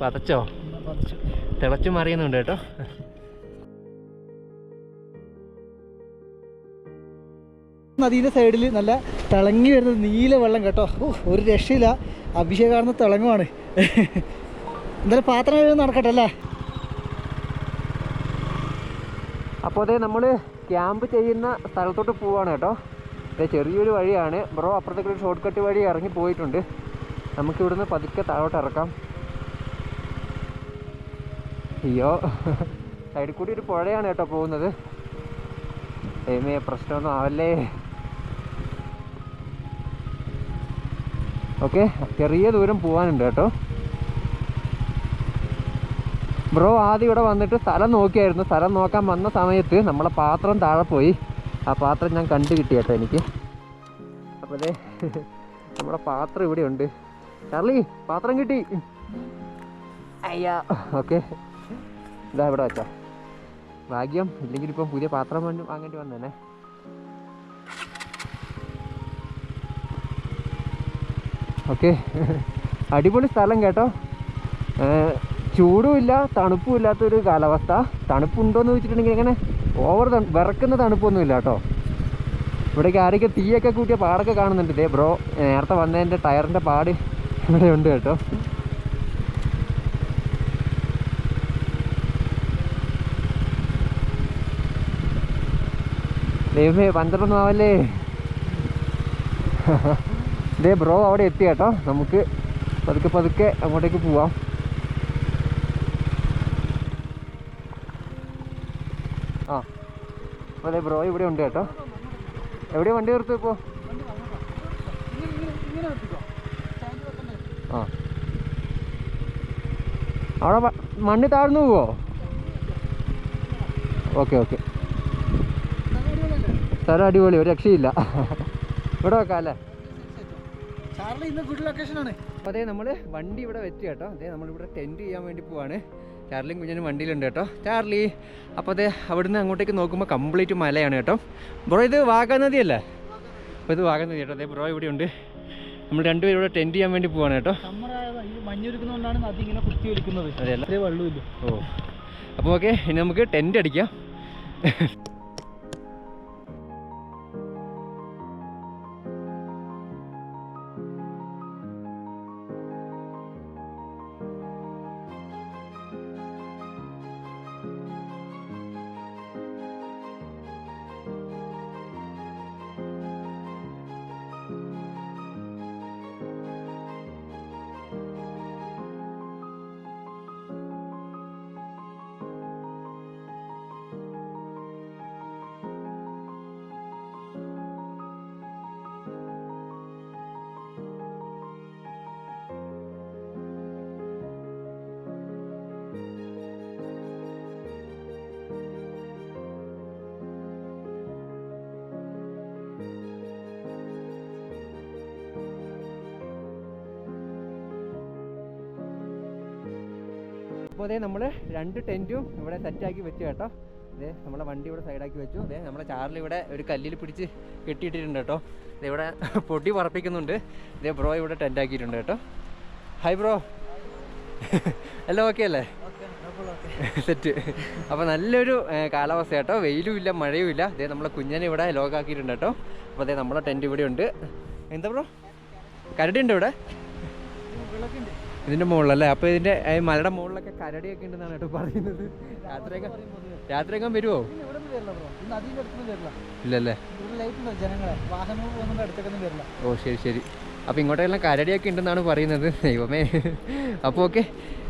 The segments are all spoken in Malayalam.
പതച്ചോ? തിളച്ചു മറിയുന്നുണ്ട് കേട്ടോ. നദിയുടെ സൈഡിൽ നല്ല തിളങ്ങി വരുന്ന നീല വെള്ളം കേട്ടോ. ഓ, ഒരു രക്ഷയില്ല. അഭിഷേകാർന്ന തിളങ്ങുവാണ്. എന്തായാലും പാത്രം കഴുകാൻ നടക്കട്ടെ അല്ലേ? അപ്പോൾ അതെ നമ്മൾ ക്യാമ്പ് ചെയ്യുന്ന സ്ഥലത്തോട്ട് പോവാണ് കേട്ടോ. അതെ ചെറിയൊരു വഴിയാണ്. ബ്രോ അപ്പുറത്തേക്കൊരു ഷോർട്ട് കട്ട് വഴി ഇറങ്ങി പോയിട്ടുണ്ട്. നമുക്കിവിടുന്ന് പതുക്കെ താഴോട്ട് ഇറക്കാം. അയ്യോ. സൈഡിൽ കൂടി ഒരു പുഴയാണ് കേട്ടോ പോകുന്നത്. ഏമേ പ്രശ്നമൊന്നും ആവല്ലേ? ഓക്കെ ചെറിയ ദൂരം പോകാനുണ്ട് കേട്ടോ. ബ്രോ ആദ്യം ഇവിടെ വന്നിട്ട് സ്ഥലം നോക്കിയായിരുന്നു. സ്ഥലം നോക്കാൻ വന്ന സമയത്ത് നമ്മളെ പാത്രം താഴെ പോയി. ആ പാത്രം ഞാൻ കണ്ടു കിട്ടി കേട്ടോ എനിക്ക്. അപ്പോൾ അതെ നമ്മുടെ പാത്രം ഇവിടെ ഉണ്ട് ചാർലി പാത്രം കിട്ടി. അയ്യാ ഓക്കെ. ഇതാ ഇവിടെ വെച്ചോ. ഭാഗ്യം ഇല്ലെങ്കിൽ ഇപ്പം പുതിയ പാത്രം വേണ്ടി വാങ്ങേണ്ടി വന്നേനെ. ഓക്കെ. അടിപൊളി സ്ഥലം കേട്ടോ. ചൂടുമില്ല തണുപ്പും ഇല്ലാത്തൊരു കാലാവസ്ഥ. തണുപ്പുണ്ടോയെന്ന് ചോദിച്ചിട്ടുണ്ടെങ്കിൽ ഇങ്ങനെ ഓവർ വിറക്കുന്ന തണുപ്പൊന്നും ഇല്ല കേട്ടോ. ഇവിടേക്ക് ആരൊക്കെ തീയൊക്കെ കൂട്ടിയ പാടൊക്കെ കാണുന്നുണ്ട്. ഇതേ ബ്രോ നേരത്തെ വന്നതിന്റെ ടയറിന്റെ പാട് ഇവിടെ ഉണ്ട് കേട്ടോ. ദൈവമേ ആവല്ലേ? ദേ ബ്രോ അവിടെ എത്തി കേട്ടോ. നമുക്ക് പതുക്കെ പതുക്കെ അങ്ങോട്ടേക്ക് പോവാം. ആ. അതെ ബ്രോ ഇവിടെ ഉണ്ട് കേട്ടോ. എവിടെ വണ്ടി നിർത്തും ഇപ്പോൾ ആ. അവിടെ മണ്ണ് താഴ്ന്നു പോവോ? Okay okay. സ്ഥലം അടിപൊളി ഒരു രക്ഷയില്ല. ഇവിടെ വെക്കാം അല്ലേ? ചാർലി ഗുഡ് ലൊക്കേഷൻ ആണ്. അപ്പോൾ അതേ നമ്മൾ വണ്ടി ഇവിടെ വെച്ച് കേട്ടോ. അതേ നമ്മളിവിടെ ടെന്റ് ചെയ്യാൻ വേണ്ടി പോവാണ്. ചാർലിയും കുഞ്ഞനും വണ്ടിയിലുണ്ട് കേട്ടോ. ചാർലി അപ്പോൾ അതേ അവിടുന്ന് അങ്ങോട്ടേക്ക് നോക്കുമ്പോൾ കംപ്ലീറ്റ് മലയാണ് കേട്ടോ. ബ്രോ ഇത് വാഗ നദിയല്ലേ? അപ്പോൾ ഇത് വാഗ നദി കേട്ടോ. അതേ ബ്രോ ഇവിടെ ഉണ്ട്. നമ്മൾ രണ്ടുപേരും ഇവിടെ ടെന്റ് ചെയ്യാൻ വേണ്ടി പോവാണ് കേട്ടോ. മഞ്ഞൊരുക്കുന്നതുകൊണ്ടാണ് നദി ഇങ്ങനെ കുത്തി ഒലിക്കുന്നത്. അതെയല്ലേ ഇത്രേ വെള്ളമില്ല ഓ. അപ്പോൾ ഓക്കെ ഇനി നമുക്ക് ടെന്റ് അടിക്കാം. അപ്പോൾ അതേ നമ്മൾ രണ്ട് ടെന്റും ഇവിടെ സെറ്റാക്കി വെച്ചു കേട്ടോ. അതെ നമ്മളെ വണ്ടി ഇവിടെ സൈഡാക്കി വെച്ചു. അതെ നമ്മളെ ചാറിൽ ഇവിടെ ഒരു കല്ലിൽ പിടിച്ച് കെട്ടിയിട്ടിട്ടുണ്ട് കേട്ടോ. ഇവിടെ പൊടി പറപ്പിക്കുന്നുണ്ട്. ഇതേ ബ്രോ ഇവിടെ ടെന്റ് ആക്കിയിട്ടുണ്ട് കേട്ടോ. Hi bro. എല്ലാം ഓക്കെ അല്ലേ? സെറ്റ് അപ്പോൾ നല്ലൊരു കാലാവസ്ഥ കേട്ടോ. വെയിലും ഇല്ല മഴയും ഇല്ല. അതേ നമ്മളെ കുഞ്ഞനെ ഇവിടെ ലോക്കാക്കിയിട്ടുണ്ട് കേട്ടോ. അപ്പോൾ അതേ നമ്മളെ ടെന്റ് ഇവിടെ ഉണ്ട്. എന്താ ബ്രോ? കരടിയുണ്ട് ഉണ്ട് ഇവിടെ? ഇതിന്റെ മുകളിലല്ലേ? അപ്പൊ ഇതിന്റെ മലയുടെ മുകളിലൊക്കെ കരടിയൊക്കെ ഉണ്ടെന്നാണ് കേട്ടോ പറയുന്നത്. രാത്രിയൊക്കെ രാത്രിയൊക്കെ വരുമോ ഇല്ലല്ലേ? ഓ ശരി ശരി. അപ്പൊ ഇങ്ങോട്ടേക്കെല്ലാം കരടിയൊക്കെ ഉണ്ടെന്നാണ് പറയുന്നത്. ദൈവമേ. അപ്പോൾ ഓക്കെ.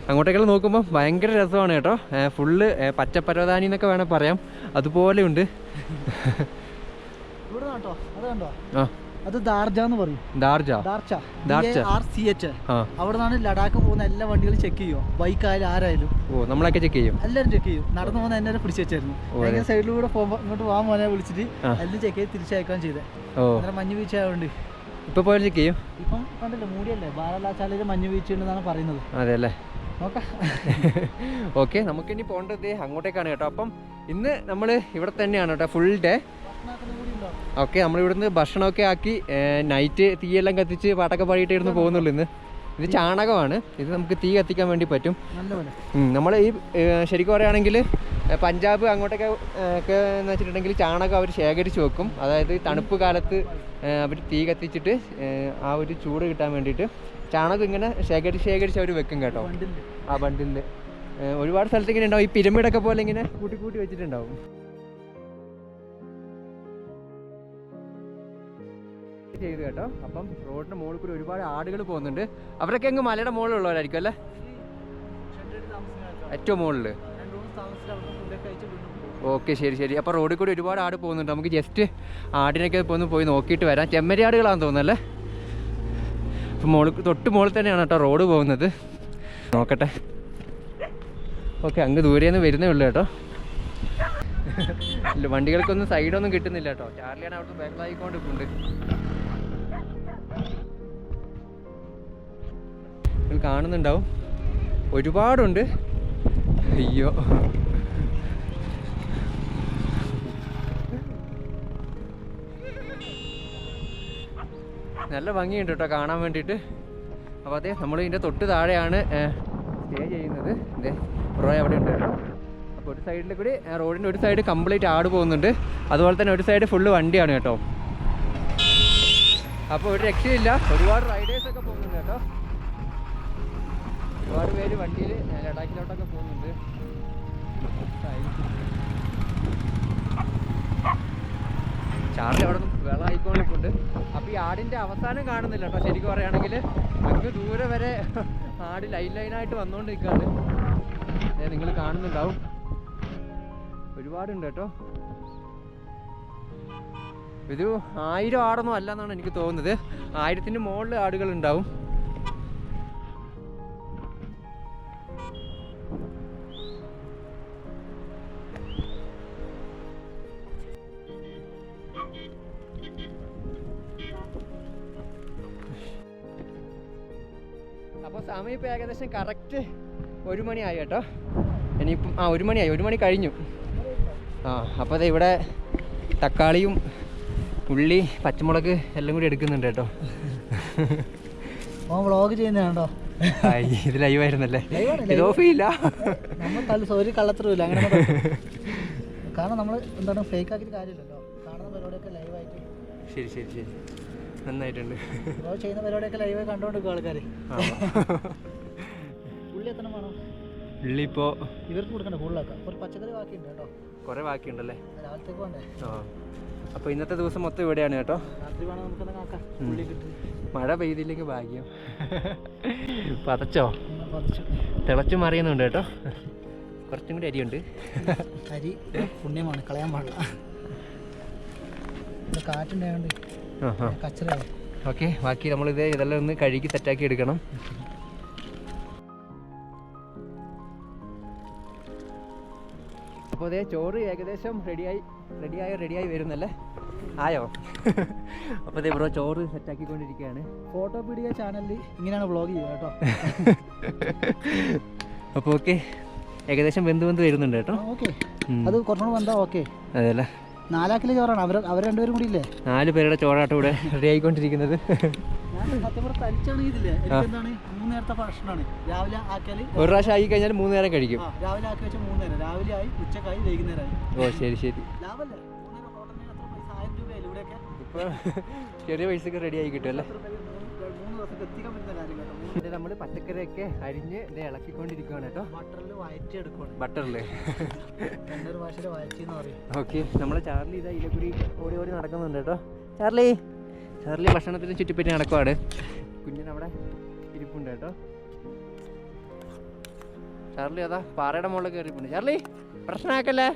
അങ്ങോട്ടേക്കെല്ലാം നോക്കുമ്പോൾ ഭയങ്കര രസമാണ് കേട്ടോ. ഫുള്ള് പച്ചപ്പരവതാനി എന്നൊക്കെ വേണേൽ പറയാം. അതുപോലെ ഉണ്ട്. ആ. അത് ദാർജ എന്ന് പറയും. ദാർജ? Darcha. Darcha. R C H അവിടെ നിന്നാണ് ലഡാക്ക് പോകുന്ന എല്ലാ വണ്ടികളും ചെക്ക് ചെയ്യുമോ ബൈക്ക് ആയാലും ആരായാലും. ഓ നമ്മളൊക്കെ ചെക്ക് ചെയ്യും. എല്ലാവരും ചെക്ക് ചെയ്യും. നടന്നു പോകുന്ന എന്നെ പിടിച്ചു വെച്ചായിരുന്നു. സൈഡിലൂടെ പോകുമ്പോൾ ഇങ്ങോട്ട് പോകാൻ മോനെ വിളിച്ചിട്ട് എല്ലാം ചെക്ക് ചെയ്ത് തിരിച്ചയക്കാൻ ചെയ്തേ. അങ്ങനെ മഞ്ഞ് വീഴ്ച ആയതുകൊണ്ട് ഇപ്പൊ പോയാലും ചെക്ക് ചെയ്യും? ഇപ്പം കണ്ടില്ലേ മൂടിയല്ലേ? ബാലലാച്ചാലിൽ മഞ്ഞ് വീഴ്ച ഉണ്ടെന്നാണ് പറയുന്നത്. അതെ അല്ലേ? നോക്കാം. ഓക്കെ നമുക്കിനി പോകേണ്ടത് അങ്ങോട്ടേക്കാണ് കേട്ടോ. അപ്പം ഇന്ന് നമ്മൾ ഇവിടെ തന്നെയാണ് കേട്ടോ ഫുൾ ഡേ ഓക്കെ നമ്മളിവിടുന്ന് ഭക്ഷണമൊക്കെ ആക്കി നൈറ്റ് തീയെല്ലാം കത്തിച്ച് പാട്ടൊക്കെ പാടിയിട്ടായിരുന്നു പോകുന്നുള്ളൂ ഇന്ന്. ഇത് ചാണകമാണ്. ഇത് നമുക്ക് തീ കത്തിക്കാൻ വേണ്ടി പറ്റും. നമ്മൾ ഈ ശരിക്കും പറയുകയാണെങ്കിൽ പഞ്ചാബ് അങ്ങോട്ടൊക്കെ ഒക്കെ എന്ന് വെച്ചിട്ടുണ്ടെങ്കിൽ ചാണകം അവർ ശേഖരിച്ച് വെക്കും. അതായത് തണുപ്പ് കാലത്ത് അവർ തീ കത്തിച്ചിട്ട് ആ ഒരു ചൂട് കിട്ടാൻ വേണ്ടിയിട്ട് ചാണകം ഇങ്ങനെ ശേഖരിച്ച് ശേഖരിച്ച് അവർ വെക്കും കേട്ടോ. ആ ബണ്ടിൽ ഒരുപാട് സ്ഥലത്ത് ഇങ്ങനെ ഉണ്ടാവും. ഈ പിരമിഡൊക്കെ പോലെ ഇങ്ങനെ കൂട്ടി കൂട്ടി വെച്ചിട്ടുണ്ടാവും. ചെയ്തു കേട്ടോ. അപ്പം റോഡിന് മുകളിൽ കൂടി ഒരുപാട് ആടുകൾ പോകുന്നുണ്ട്. അവരൊക്കെ അങ്ങ് മലയുടെ മുകളിലുള്ളവരായിരിക്കും അല്ലേ? ഏറ്റവും മുകളിൽ. ഓക്കെ ശരി ശരി. അപ്പോൾ റോഡിൽ കൂടി ഒരുപാട് ആട് പോകുന്നുണ്ട്. നമുക്ക് ജസ്റ്റ് ആടിനൊക്കെ ഒന്ന് പോയി നോക്കിയിട്ട് വരാം. ചെമ്മരി ആടുകളാണെന്ന് തോന്നുന്നല്ലേ അപ്പം മുകളിൽ തൊട്ട് മുകളിൽ തന്നെയാണ് കേട്ടോ റോഡ് പോകുന്നത്. നോക്കട്ടെ. ഓക്കെ അങ്ങ് ദൂരെ നിന്ന് വരുന്നേ ഉള്ളൂ കേട്ടോ. വണ്ടികൾക്കൊന്നും സൈഡൊന്നും കിട്ടുന്നില്ല കേട്ടോ. ചാർലിയാണ് അവിടുത്തെ ബഹളായിക്കൊണ്ട് നിൽക്കുന്നുണ്ട് നിങ്ങൾ കാണുന്നുണ്ടാവും. ഒരുപാടുണ്ട്. അയ്യോ. നല്ല ഭംഗിയുണ്ട് കേട്ടോ കാണാൻ വേണ്ടിയിട്ട്. അപ്പോൾ അതെ നമ്മൾ ഇതിന്റെ തൊട്ട് താഴെയാണ് സ്റ്റേ ചെയ്യുന്നത്. ഇതേ റോ അവിടെ ഉണ്ട് കേട്ടോ. അപ്പോൾ ഒരു സൈഡിൽ കൂടി റോഡിന്റെ ഒരു സൈഡ് കംപ്ലീറ്റ് ആട് പോകുന്നുണ്ട്. അതുപോലെ തന്നെ ഒരു സൈഡ് ഫുള്ള് വണ്ടിയാണ് കേട്ടോ. അപ്പോൾ ഒരു രക്ഷയില്ല. ഒരുപാട് റൈഡേഴ്സ് ഒക്കെ പോകുന്നുണ്ട് കേട്ടോ. ഒരുപാട് പേര് വണ്ടിയിൽ ലഡാക്കിലോട്ടൊക്കെ പോകുന്നുണ്ട്. ചാർജ് അവിടെ നിന്ന് വെള്ളമായിക്കൊണ്ടിട്ടുണ്ട് അപ്പോൾ ഈ ആടിന്റെ അവസാനം കാണുന്നില്ല കേട്ടോ ശരിക്കും പറയുകയാണെങ്കിൽ. അങ്ങ് ദൂരെ വരെ ആട് ലൈൻ ലൈനായിട്ട് വന്നുകൊണ്ട് നിൽക്കുകയാണ് നിങ്ങൾ കാണുന്നുണ്ടാവും. ഒരുപാടുണ്ട് കേട്ടോ. ഇത് ആയിരം ആടൊന്നും അല്ല എന്നാണ് എനിക്ക് തോന്നുന്നത്. ആയിരത്തിന് മുകളിൽ ആടുകൾ ഉണ്ടാവും അപ്പോൾ സമയം ഇപ്പോൾ ഏകദേശം കറക്റ്റ് ഒരു മണിയായി കേട്ടോ. ഇനിയിപ്പം ആ ഒരു മണിയായി ഒരു മണി കഴിഞ്ഞു. ആ അപ്പോൾ ഇവിടെ തക്കാളിയും ഉള്ളി പച്ചമുളക് എല്ലാം കൂടി എടുക്കുന്നുണ്ട് കേട്ടോ. അവൻ വ്ളോഗ് ചെയ്യുന്നതാണോ? ഇത് ലൈവ് ആയിരുന്നല്ലേ? ഇത് ഓഫ് ചെയ്യില്ല നമ്മൾ കല്ല ഒരു കള്ളത്തരമില്ല അങ്ങനെ കാരണം നമ്മൾ എന്താണ് ഫേക്ക് ആക്കിയിട്ട് കാര്യമില്ലല്ലോ. കാണുന്ന പരിപാടിയൊക്കെ ലൈവായിട്ട് ശരി ശരി ശരി. നന്നായിട്ടുണ്ട്. വ്ളോഗ് ചെയ്യുന്ന പരിപാടിയൊക്കെ ലൈവായി കണ്ടുകൊണ്ടിരിക്കും ആൾക്കാർ. ഉള്ളി എത്ര വേണം? ഉള്ളി ഇപ്പോൾ ഇവർക്ക് കൊടുക്കണ്ട കൂടുതലാക്കാം ഒരു പച്ചക്കറി ബാക്കിയുണ്ട് കേട്ടോ. കുറേ ബാക്കിയുണ്ടല്ലേ? രാവിലത്തേക്ക് വേണ്ടേ ആ. അപ്പോൾ ഇന്നത്തെ ദിവസം മൊത്തം ഇവിടെയാണ് കേട്ടോ. മഴ പെയ്തില്ലെങ്കിൽ ഭാഗ്യം. പതച്ചോ? തിളച്ചു മറിയുന്നുണ്ട് കേട്ടോ. കുറച്ചും കൂടി അരിയുണ്ട്. അരി പുണ്യമാണ്. കളയാൻ പാടില്ല. കാറ്റുണ്ടായോണ്ട് ഓക്കെ ബാക്കി നമ്മളിത് ഇതെല്ലാം ഒന്ന് കഴുകി സെറ്റാക്കി എടുക്കണം. അപ്പോൾ അതേ ചോറ് ഏകദേശം റെഡിയായി റെഡിയായി റെഡിയായി വരുന്നല്ലേ? ആയോ? അപ്പോൾ അതേ ബ്രോ ചോറ് സെറ്റാക്കിക്കൊണ്ടിരിക്കുകയാണ് ഫോട്ടോ പീഡിയ ചാനലിൽ ഇങ്ങനെയാണ് വ്ളോഗ് ചെയ്യുക കേട്ടോ. അപ്പോൾ ഓക്കെ ഏകദേശം വെന്ത് വെന്ത് വരുന്നുണ്ട് കേട്ടോ. ഓക്കെ അത് കുറച്ചുകൂടെ വന്നാൽ ഓക്കെ അതെല്ലേ നാലാക്കിലെ ചോറാണ്? അവർ അവർ രണ്ടുപേരും കൂടി ഇല്ലേ? നാല് പേരുടെ ചോറാട്ടോ ഇവിടെ റെഡി ആയിക്കൊണ്ടിരിക്കുന്നത്. സത്യം പറഞ്ഞാൽ ഇതില്ലേ എന്താണ് മൂന്ന് നേരത്തെ ഭക്ഷണമാണ്. രാവിലെ ആക്കിയാൽ ഒരു പ്രാവശ്യം ആയി കഴിഞ്ഞാൽ മൂന്ന് നേരം കഴിക്കും. രാവിലെ ആക്കി വെച്ച മൂന്ന് നേരം. രാവിലെ ആയി ഉച്ചക്കായി വൈകുന്നേരമായി ഓ ശരി ശരി. പൈസ? ആയിരം രൂപയല്ലേ ഇവിടെയൊക്കെ? ഇപ്പോൾ ചെറിയ പൈസക്ക് റെഡി ആയി കിട്ടും അല്ലേ? നമ്മൾ പച്ചക്കറിയൊക്കെ അരിഞ്ഞ് ഇളക്കിക്കൊണ്ടിരിക്കുകയാണ് കേട്ടോ. ബട്ടറിൽ വയറ്റി എടുക്കുവാണ്. ബട്ടറിൽ രണ്ടൊരു ഭാഷയിൽ വയറ്റി എന്ന് പറയും. ഓക്കെ നമ്മളെ ചാർലി ഇതാ ഇതിലെക്കൂടി ഓടി ഓടി നടക്കുന്നുണ്ട് കേട്ടോ. ചാർലി ചാർലി ഭക്ഷണത്തിന് ചുറ്റിപ്പറ്റി നടക്കുവാണ്. കുഞ്ഞിനവിടെ ഇരിപ്പുണ്ട് കേട്ടോ. ചാർലി അതാ പാറയുടെ മുകളിൽ കയറിപ്പുണ്ട് ചാർലി പ്രശ്നമാക്കല്ലേ?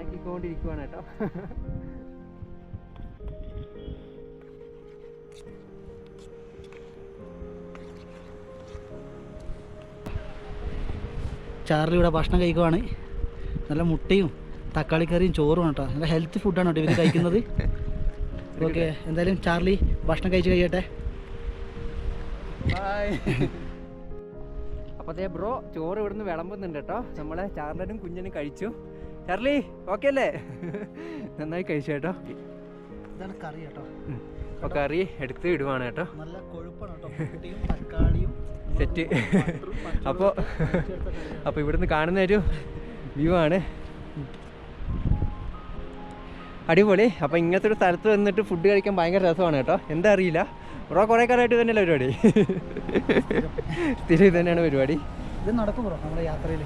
ആക്കിക്കൊണ്ടിരിക്കുവാണ് കേട്ടോ. ചാർലി ഇവിടെ ഭക്ഷണം കഴിക്കുവാണ്. നല്ല മുട്ടയും തക്കാളി കറിയും ചോറും കേട്ടോ. നല്ല ഹെൽത്തി ഫുഡാണ് കേട്ടോ ഇവർ കഴിക്കുന്നത്. ഓക്കെ എന്തായാലും ചാർലി ഭക്ഷണം കഴിച്ച് കഴിയട്ടെ. അപ്പോൾ അതേ ബ്രോ ചോറ് ഇവിടുന്ന് വിളമ്പുന്നുണ്ട് കേട്ടോ. നമ്മളെ ചാർലനും കുഞ്ഞനും കഴിച്ചു. ചാർലി ഓക്കെ അല്ലേ? നന്നായി കഴിച്ചു കേട്ടോ. ഇതാണ് കറി കേട്ടോ. അപ്പോൾ കറി എടുത്ത് ഇടുവാണ് കേട്ടോ. നല്ല കൊഴുപ്പാണ് കേട്ടോ. തക്കാളിയും സെറ്റ് അപ്പോൾ അപ്പോൾ ഇവിടുന്ന് കാണുന്ന ഒരു വ്യൂ ആണ്. അടിപൊളി. അപ്പോൾ ഇങ്ങനത്തെ ഒരു സ്ഥലത്ത് വന്നിട്ട് ഫുഡ് കഴിക്കാൻ ഭയങ്കര രസമാണ് കേട്ടോ. എന്താ അറിയില്ല. ബ്രോ കുറേ കാലമായിട്ട് തന്നെയല്ല പരിപാടി? സ്ഥിരം തന്നെയാണ് പരിപാടി. ഇത് നടക്കും ബ്രോ നമ്മുടെ യാത്രയിൽ.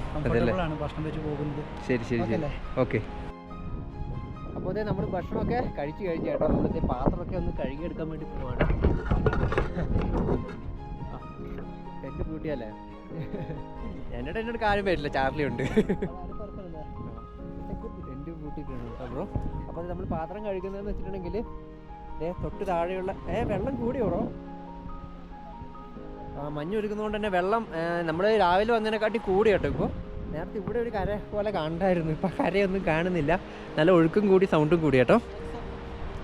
ഭക്ഷണം വെച്ച് പോകുന്നത്. ശരി ശരി? ഓക്കെ അപ്പോൾ അതെ നമ്മൾ ഭക്ഷണമൊക്കെ കഴിച്ച് കഴിച്ച് കേട്ടോ. നമ്മളിത് പാത്രമൊക്കെ ഒന്ന് കഴുകിയെടുക്കാൻ വേണ്ടി പോവാണ്. ടെന്റ് കൂട്ടിയല്ലേ എന്നോട് എന്നോട് കാര്യം പറ്റില്ല ചാർലി ഉണ്ട്. ടെന്റ് കേട്ടോ ബ്രോ. അപ്പോൾ നമ്മൾ പാത്രം കഴുകുന്നതെന്ന് വെച്ചിട്ടുണ്ടെങ്കിൽ ഏ തൊട്ട് താഴെയുള്ള ഏ വെള്ളം കൂടിയോറോ ആ മഞ്ഞ് ഒരുക്കുന്നതുകൊണ്ട് തന്നെ വെള്ളം നമ്മൾ രാവിലെ വന്നതിനെക്കാട്ടി കൂടി കേട്ടോ ഇപ്പോൾ നേരത്തെ ഇവിടെ ഒരു കര പോലെ കാണണ്ടായിരുന്നു ഇപ്പം കരയൊന്നും കാണുന്നില്ല. നല്ല ഒഴുക്കും കൂടി സൗണ്ടും കൂടി കേട്ടോ.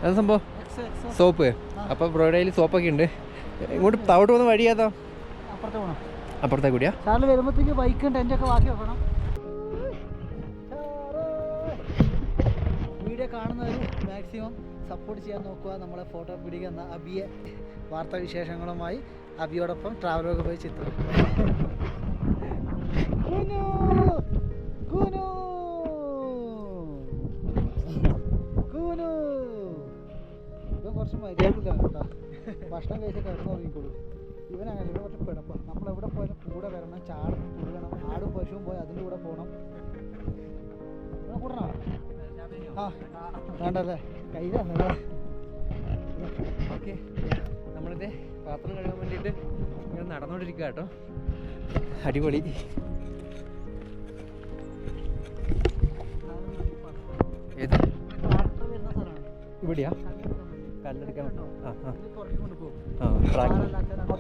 അത് സംഭവം? സോപ്പ്. അപ്പോൾ ബ്രോയുടെ കയ്യിൽ സോപ്പൊക്കെ ഉണ്ട്. ഇങ്ങോട്ട് തവിട്ട് പോകുന്ന വഴിയാതോ അപ്പുറത്തെ കൂടിയാ? വരുമ്പോഴത്തേക്ക് ബൈക്ക് ഉണ്ട് എന്റെ ഒക്കെ ബാക്കി വെക്കണം. വീഡിയോ കാണുന്നവർ മാക്സിമം സപ്പോർട്ട് ചെയ്യാൻ നോക്കുക. നമ്മളെ ഫോട്ടോ പിടിക്കുന്ന അബിയെ വാർത്താ വിശേഷങ്ങളുമായി അബിയോടൊപ്പം ട്രാവലൊക്കെ പോയി ചിത്രം കുറച്ച് മര്യാദയില്ല കേട്ടോ. ഭക്ഷണം കഴിച്ച് കിടന്നു തുടങ്ങിക്കോളൂ ഇവൻ അങ്ങനെ ഇവൻ കുറച്ച് പിടപ്പ നമ്മൾ എവിടെ പോയാലും കൂടെ വരണം ചാടും കൂടണം ആടും പശുവും പോയി അതിന്റെ കൂടെ പോകണം കൂടണോ ആ വേണ്ടല്ലേ? കയ്യിലല്ലേ ഓക്കെ നമ്മളിത് പാത്രം കഴുകാൻ വേണ്ടിയിട്ട് ഇങ്ങനെ നടന്നുകൊണ്ടിരിക്കുക കേട്ടോ. അടിപൊളി. ഏത്? ഇവിടെയാ? കല്ലെടുക്കാൻ ആ ആ. ട്രാക്ക് അപ്പോൾ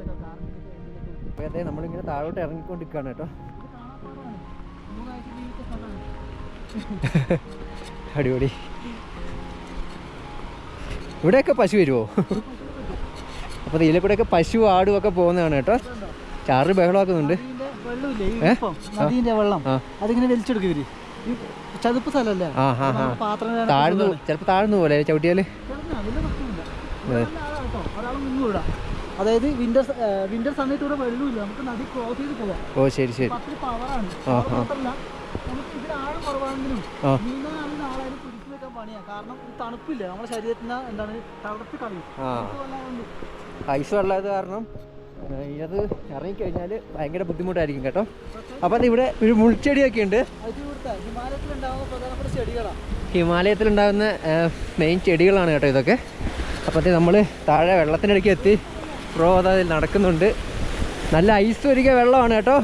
അതെ നമ്മളിങ്ങനെ താഴോട്ട് ഇറങ്ങിക്കൊണ്ടിരിക്കുകയാണ് കേട്ടോ. അടിപൊളി. ഇവിടെയൊക്കെ പശു വരുമോ അപ്പോൾ ഇതിലെ കൂടെയൊക്കെ പശു ആടും ഒക്കെ പോകുന്നതാണ് കേട്ടോ? ചാറ് ബഹളമാക്കുന്നുണ്ട്. വെള്ളം. അതിങ്ങനെ ചതുപ്പ് സ്ഥലമല്ലേ? താഴ്ന്നു ചിലപ്പോൾ താഴ്ന്നു പോലെ ചവിട്ടിയാൽ ഇവിടെ. അതായത് വിന്റർ വിന്റർ സമയത്ത് ഇവിടെ വെള്ളമില്ല. നമുക്ക് നദി ക്രോസ് ചെയ്ത് പോവാം. ഓ ശരി ശരി. പവറാണ് ഐസ് വെള്ളമായത് കാരണം ഇത് ഇതിനകത്ത് ഇറങ്ങിക്കഴിഞ്ഞാൽ ഭയങ്കര ബുദ്ധിമുട്ടായിരിക്കും കേട്ടോ. അപ്പോൾ അത് ഇവിടെ ഒരു മുൾച്ചെടിയൊക്കെ ഉണ്ട്. ഹിമാലയത്തിലുണ്ടാകുന്ന മെയിൻ ചെടികളാണ് കേട്ടോ ഇതൊക്കെ. അപ്പോൾ അത് നമ്മൾ താഴെ വെള്ളത്തിനിടയ്ക്ക് എത്തി പ്രോ അതിൽ നടക്കുന്നുണ്ട്. നല്ല ഐസ് ഒരുക്കിയ വെള്ളമാണ് കേട്ടോ.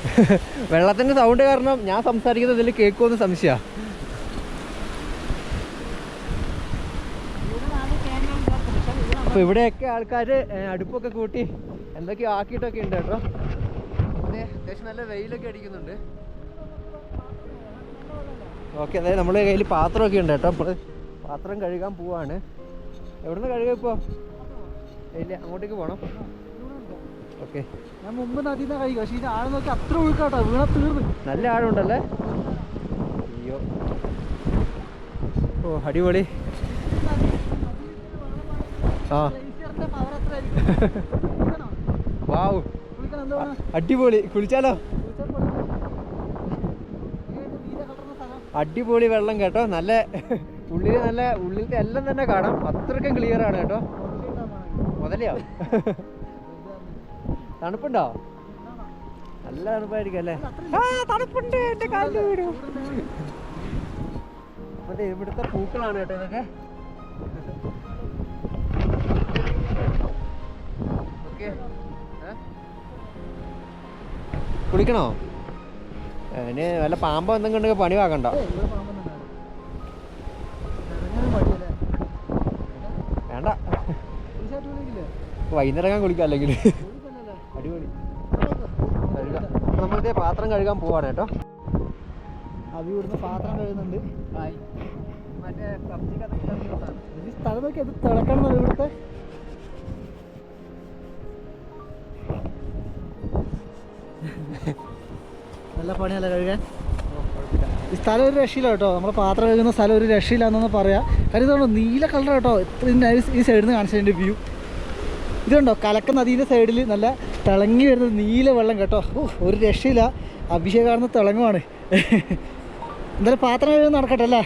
വെള്ളത്തിന്റെ സൗണ്ട് കാരണം ഞാൻ സംസാരിക്കുന്നത് ഇതിൽ കേൾക്കുമെന്ന് സംശയമാണ് ഇവിടെ അപ്പോൾ ഇവിടെയൊക്കെ ആൾക്കാർ അടുപ്പൊക്കെ കൂട്ടി എന്തൊക്കെയോ ആക്കിയിട്ടൊക്കെ ഉണ്ട് കേട്ടോ. അതെ അത്യാവശ്യം നല്ല വെയിലൊക്കെ അടിക്കുന്നുണ്ട്. ഓക്കെ അതായത് നമ്മുടെ കയ്യിൽ പാത്രമൊക്കെ ഉണ്ട് കേട്ടോ. പാത്രം കഴുകാൻ പോവാണ്. എവിടുന്ന് കഴുകാം ഇപ്പോൾ ഇല്ല അങ്ങോട്ടേക്ക് പോകണം ഓക്കെ. ഞാൻ മുമ്പ് നദി നിന്ന് കഴിക്കും പക്ഷേ ഇത് ആഴം നോക്കി അത്ര ഒഴുക്കാട്ടോ. വീണ തീർന്ന്. നല്ല ആഴമുണ്ടല്ലേ? അയ്യോ. ഓ അടിപൊളി. ആ. വാവ്. അടിപൊളി. കുളിച്ചാലോ? അടിപൊളി വെള്ളം കേട്ടോ. നല്ല ഉള്ളിൽ നല്ല ഉള്ളിലത്തെ എല്ലാം തന്നെ കാണാം. അത്രയ്ക്കും ക്ലിയർ ആണ് കേട്ടോ. മുതലയോ തണുപ്പുണ്ടോ? നല്ല തണുപ്പായിരിക്കും അല്ലേ? ആ തണുപ്പുണ്ട് എന്റെ കാലിൽ വീടും ഇവിടുത്തെ പൂക്കളാണ് കേട്ടോ ഇതൊക്കെ. കുളിക്കണോ? ഇനി വല്ല പാമ്പോ എന്തെങ്കിലും ഉണ്ടെങ്കിൽ പണി വാക്കണ്ട വേണ്ട. വൈകുന്നേരം കുളിക്കാം അല്ലെങ്കിൽ. അപ്പൊ പാത്രം കഴുകാൻ പോവാണ് കേട്ടോ. അവി ഇവിടുന്ന് പാത്രം കഴുകുന്നുണ്ട്. ഈ സ്ഥലം നോക്കി അത് തിളക്കണം ഇവിടുത്തെ? നല്ല പണിയല്ല കഴുകാൻ? ഈ സ്ഥലം ഒരു രക്ഷയില്ല കേട്ടോ. നമ്മൾ പാത്രം കഴുകുന്ന സ്ഥലം ഒരു രക്ഷയില്ല എന്നൊന്ന് പറയാം. കാര്യം ഇതുണ്ടോ? നീല കളർ കേട്ടോ. ഇത്രയും ഈ സൈഡിൽ നിന്ന് കാണിച്ചതിന്റെ വ്യൂ ഇതുണ്ടോ? കലക്ക നദീന്റെ സൈഡിൽ നല്ല തിളങ്ങി വരുന്നത് നീല വെള്ളം കേട്ടോ. ഒരു രക്ഷയില്ല. അഭിഷേകാണെന്ന് തിളങ്ങുവാണ്. എന്തായാലും പാത്രം നടക്കട്ടെ അല്ലേ?